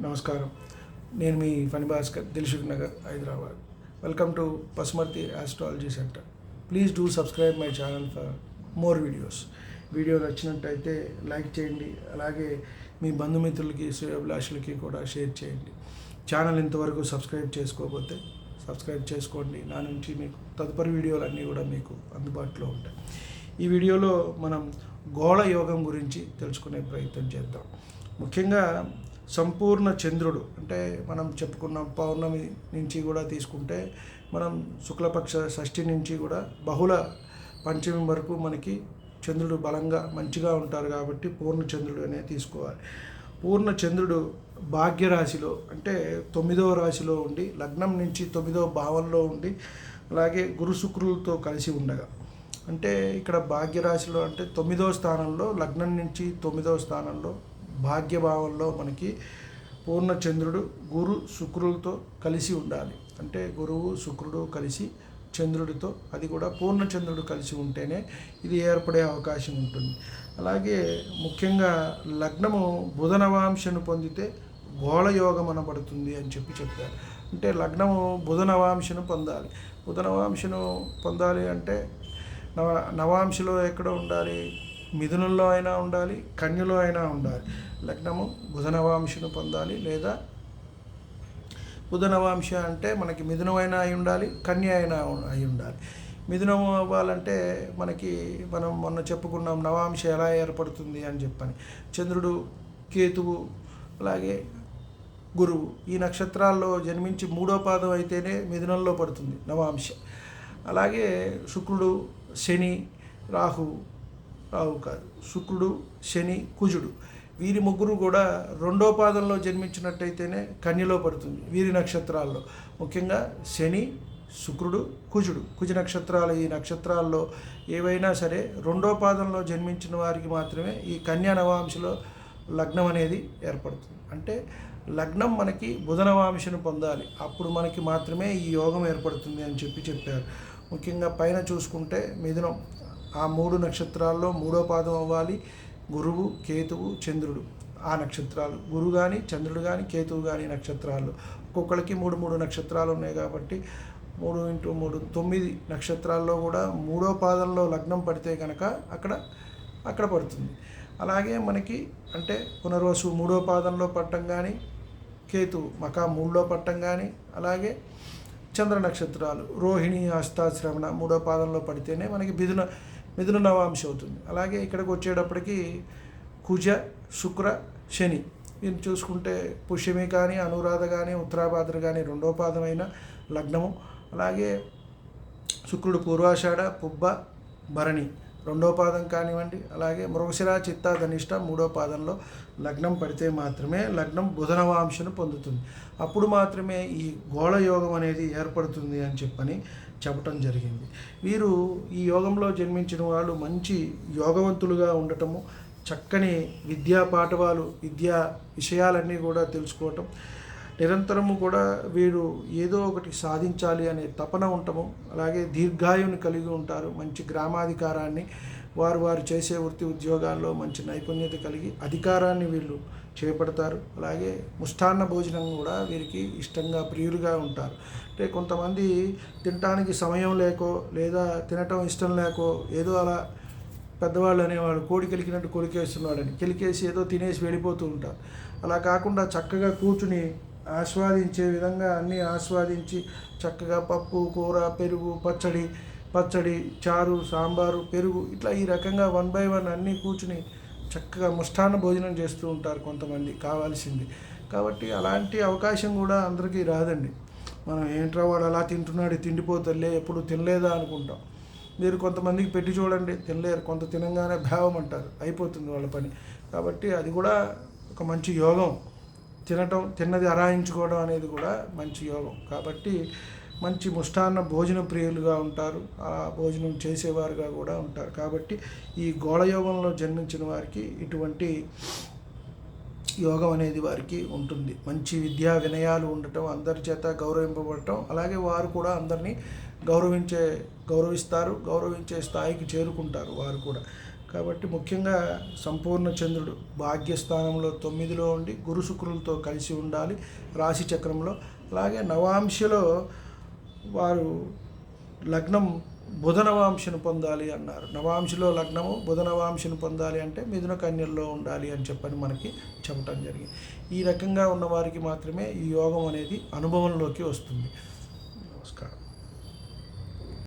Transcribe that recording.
నమస్కారం. నేను మీ Phani Bhaskar Dilsukh Nagar Hyderabad. Welcome to Pasumarthi astrology centre please do subscribe my channel for more videos video నచ్చినట్టయితే like చేయండి. అలాగే మీ బంధుమిత్రులకి శ్రేయోభిలాషులకి కూడా share చేయండి. ఛానల్ ఇంతవరకు సబ్స్క్రైబ్ చేసుకోకపోతే సబ్స్క్రైబ్ చేసుకోండి. నా నుంచి మీకు తదుపరి వీడియోలన్నీ కూడా మీకు అందుబాటులో ఉంటాయి. ఈ వీడియోలో మనం గోళ యోగం గురించి తెలుసుకునే ప్రయత్నం చేద్దాం. ముఖ్యంగా సంపూర్ణ చంద్రుడు. అంటే మనం చెప్పుకున్న పౌర్ణమి నుంచి కూడా తీసుకుంటే మనం శుక్లపక్ష షష్ఠి నుంచి కూడా బహుళ పంచమి వరకు మనకి చంద్రుడు బలంగా మంచిగా ఉంటారు కాబట్టి పూర్ణ చంద్రుడు అనే తీసుకోవాలి. పూర్ణ చంద్రుడు భాగ్యరాశిలో అంటే తొమ్మిదవ రాశిలో ఉండి లగ్నం నుంచి తొమ్మిదవ భావంలో ఉండి అలాగే గురు శుక్రులతో కలిసి ఉండగా. అంటే ఇక్కడ భాగ్యరాశిలో అంటే తొమ్మిదవ స్థానంలో లగ్నం నుంచి తొమ్మిదవ స్థానంలో భాగ్యభావంలో మనకి పూర్ణచంద్రుడు గురు శుక్రులతో కలిసి ఉండాలి. అంటే గురువు శుక్రుడు కలిసి చంద్రుడితో అది కూడా పూర్ణచంద్రుడు కలిసి ఉంటేనే ఇది ఏర్పడే అవకాశం ఉంటుంది. అలాగే ముఖ్యంగా లగ్నము బుధనవాంశను పొందితే గోళయోగం అనబడుతుంది అని చెప్పి చెప్పారు అంటే లగ్నము బుధనవాంశను పొందాలి. బుధనవాంశను పొందాలి అంటే నవ నవాంశలో ఎక్కడ ఉండాలి? మిథునంలో అయినా ఉండాలి కన్యలో అయినా ఉండాలి. లగ్నము బుధనవాంశను పొందాలి లేదా బుధనవాంశ అంటే మనకి మిథునమైనా అయి ఉండాలి కన్య అయినా అయి ఉండాలి. మిథునం అవ్వాలంటే మనకి మనం మొన్న చెప్పుకున్నాం నవాంశ ఎలా ఏర్పడుతుంది అని చెప్పని. చంద్రుడు కేతువు అలాగే గురువు ఈ నక్షత్రాల్లో జన్మించి మూడో పాదం అయితేనే మిథునంలో పడుతుంది నవాంశ. అలాగే శుక్రుడు శని రాహు రావు కాదు శుక్రుడు శని కుజుడు. వీరి ముగ్గురు కూడా రెండో పాదంలో జన్మించినట్టయితేనే కన్యలో పడుతుంది వీరి నక్షత్రాల్లో. ముఖ్యంగా శని శుక్రుడు కుజుడు. కుజ నక్షత్రాలు ఈ నక్షత్రాల్లో ఏవైనా సరే రెండో పాదంలో జన్మించిన వారికి మాత్రమే ఈ కన్యా నవాంశలో లగ్నం అనేది ఏర్పడుతుంది. అంటే లగ్నం మనకి బుధనవాంశను పొందాలి. అప్పుడు మనకి మాత్రమే ఈ యోగం ఏర్పడుతుంది అని చెప్పి చెప్పారు. ముఖ్యంగా పైన చూసుకుంటే మిథునం. ఆ మూడు నక్షత్రాల్లో మూడో పాదం అవ్వాలి. గురువు కేతువు చంద్రుడు. ఆ నక్షత్రాలు. గురువు కానీ చంద్రుడు కానీ కేతువు కానీ నక్షత్రాలు. ఒక్కొక్కరికి మూడు మూడు నక్షత్రాలు ఉన్నాయి కాబట్టి మూడు ఇంటూ మూడు తొమ్మిది నక్షత్రాల్లో కూడా మూడో పాదంలో లగ్నం పడితే కనుక అక్కడ అక్కడ పడుతుంది. అలాగే మనకి అంటే పునర్వసు మూడో పాదంలో పట్టం కానీ కేతు మకా మూడులో పట్టం కానీ అలాగే చంద్ర నక్షత్రాలు రోహిణి హస్తాశ్రవణ మూడో పాదంలో పడితేనే మనకి బిధున మిథున నవాంశ అవుతుంది. అలాగే ఇక్కడికి వచ్చేటప్పటికి కుజ శుక్ర శని. మీరు చూసుకుంటే పుష్యమి కానీ అనురాధ కానీ ఉత్తరాభాద్ర కానీ రెండో పాదమైన లగ్నము. అలాగే శుక్రుడు పూర్వాషాఢ పుబ్బ భరణి రెండో పాదం కానివ్వండి. అలాగే మృగశిర చిత్త ధనిష్ట మూడో పాదంలో లగ్నం పడితే మాత్రమే లగ్నం బుధనవాంశను పొందుతుంది. అప్పుడు మాత్రమే ఈ గోళ యోగం అనేది ఏర్పడుతుంది అని చెప్పని చెప్పటం జరిగింది. వీరు ఈ యోగంలో జన్మించిన వాళ్ళు మంచి యోగవంతులుగా ఉండటము చక్కని విద్యా పాఠవాలు విద్యా విషయాలన్నీ కూడా తెలుసుకోవటం నిరంతరము కూడా వీరు ఏదో ఒకటి సాధించాలి అనే తపన ఉండటము అలాగే దీర్ఘాయువుని కలిగి ఉంటారు మంచి గ్రామాధికారాన్ని వారు వారు చేసే వృత్తి ఉద్యోగాల్లో మంచి నైపుణ్యత కలిగి అధికారాన్ని వీళ్ళు చేపడతారు. అలాగే ముష్టాన్న భోజనం కూడా వీరికి ఇష్టంగా ప్రియులుగా ఉంటారు. అంటే కొంతమంది తినటానికి సమయం లేకో లేదా తినటం ఇష్టం లేకో ఏదో అలా పెద్దవాళ్ళు అనేవాడు కోడి కెలికినట్టు కొలికేస్తున్నాడని కెలికేసి ఏదో తినేసి వెళ్ళిపోతూ ఉంటారు. అలా కాకుండా చక్కగా కూర్చుని ఆస్వాదించే విధంగా అన్నీ ఆస్వాదించి చక్కగా పప్పు కూర పెరుగు పచ్చడి పచ్చడి చారు సాంబారు పెరుగు ఇట్లా ఈ రకంగా వన్ బై వన్ అన్నీ కూర్చుని చక్కగా ముష్టాన్న భోజనం చేస్తూ ఉంటారు కొంతమంది కావాల్సింది. కాబట్టి అలాంటి అవకాశం కూడా అందరికీ రాదండి. మనం ఏంట్రా వాడు అలా తింటున్నాడు తిండిపోతలే ఎప్పుడు తినలేదా అనుకుంటాం. మీరు కొంతమందికి పెట్టి చూడండి తినలేరు. కొంత తినంగానే భావం అంటారు. అయిపోతుంది వాళ్ళ పని. కాబట్టి అది కూడా ఒక మంచి యోగం. తినటం తిన్నది అరాయించుకోవడం అనేది కూడా మంచి యోగం. కాబట్టి మంచి ముష్టాన్న భోజన ప్రియులుగా ఉంటారు. ఆ భోజనం చేసేవారుగా కూడా ఉంటారు. కాబట్టి ఈ గోళయోగంలో జన్మించిన వారికి ఇటువంటి యోగం అనేది వారికి ఉంటుంది. మంచి విద్యా వినయాలు ఉండటం అందరి చేత గౌరవింపబడటం అలాగే వారు కూడా అందరినీ గౌరవించే గౌరవిస్తారు గౌరవించే స్థాయికి చేరుకుంటారు వారు కూడా. కాబట్టి ముఖ్యంగా సంపూర్ణ చంద్రుడు భాగ్యస్థానంలో తొమ్మిదిలో ఉండి గురు శుక్రులతో కలిసి ఉండాలి రాశి చక్రంలో. అలాగే నవాంశలో వారు లగ్నం బుధ నవాంశను పొందాలి అన్నారు. నవాంశలో లగ్నము బుధ నవాంశను పొందాలి అంటే మిథున కన్యల్లో ఉండాలి అని చెప్పని మనకి చెప్పటం జరిగింది. ఈ రకంగా ఉన్నవారికి మాత్రమే ఈ యోగం అనేది అనుభవంలోకి వస్తుంది.